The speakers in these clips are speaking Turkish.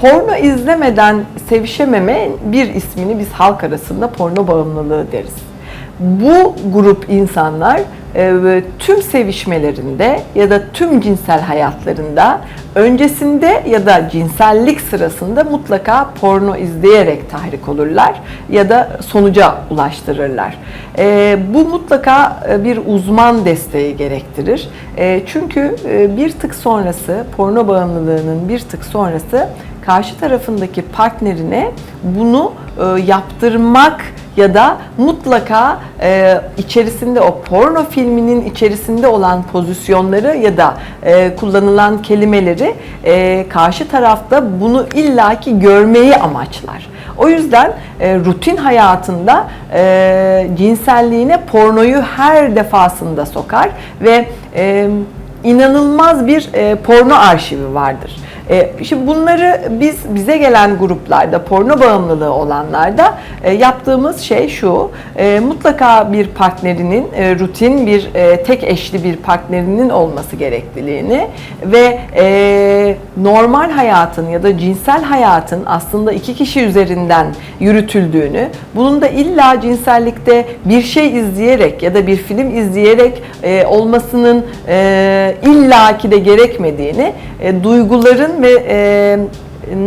Porno izlemeden sevişememe bir ismini biz halk arasında porno bağımlılığı deriz. Bu grup insanlar e, tüm sevişmelerinde ya da tüm cinsel hayatlarında öncesinde ya da cinsellik sırasında mutlaka porno izleyerek tahrik olurlar ya da sonuca ulaştırırlar. E, bu mutlaka e, bir uzman desteği gerektirir. Çünkü bir tık sonrası porno bağımlılığının bir tık sonrası karşı tarafındaki partnerine bunu e, yaptırmak ya da mutlaka e, içerisinde o porno filminin içerisinde olan pozisyonları ya da e, kullanılan kelimeleri e, karşı tarafta bunu illaki görmeyi amaçlar. O yüzden e, rutin hayatında e, cinselliğine pornoyu her defasında sokar ve e, inanılmaz bir e, porno arşivi vardır. E, şimdi bunları biz bize gelen gruplarda porno bağımlılığı olanlarda e, yaptığımız şey şu. E, mutlaka bir partnerinin e, rutin bir e, tek eşli bir partnerinin olması gerekliliğini ve e, normal hayatın ya da cinsel hayatın aslında iki kişi üzerinden yürütüldüğünü bunun da illa cinsellikte bir şey izleyerek ya da bir film izleyerek e, olmasının e, illaki de gerekmediğini e, duyguların ve e,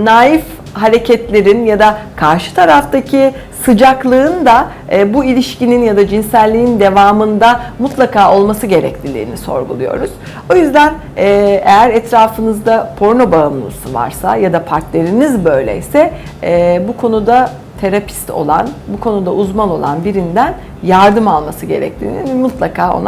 naif hareketlerin ya da karşı taraftaki sıcaklığın da e, bu ilişkinin ya da cinselliğin devamında mutlaka olması gerekliliğini sorguluyoruz. O yüzden e, eğer etrafınızda porno bağımlısı varsa ya da partneriniz böyleyse e, bu konuda terapist olan, bu konuda uzman olan birinden yardım alması gerektiğini mutlaka ona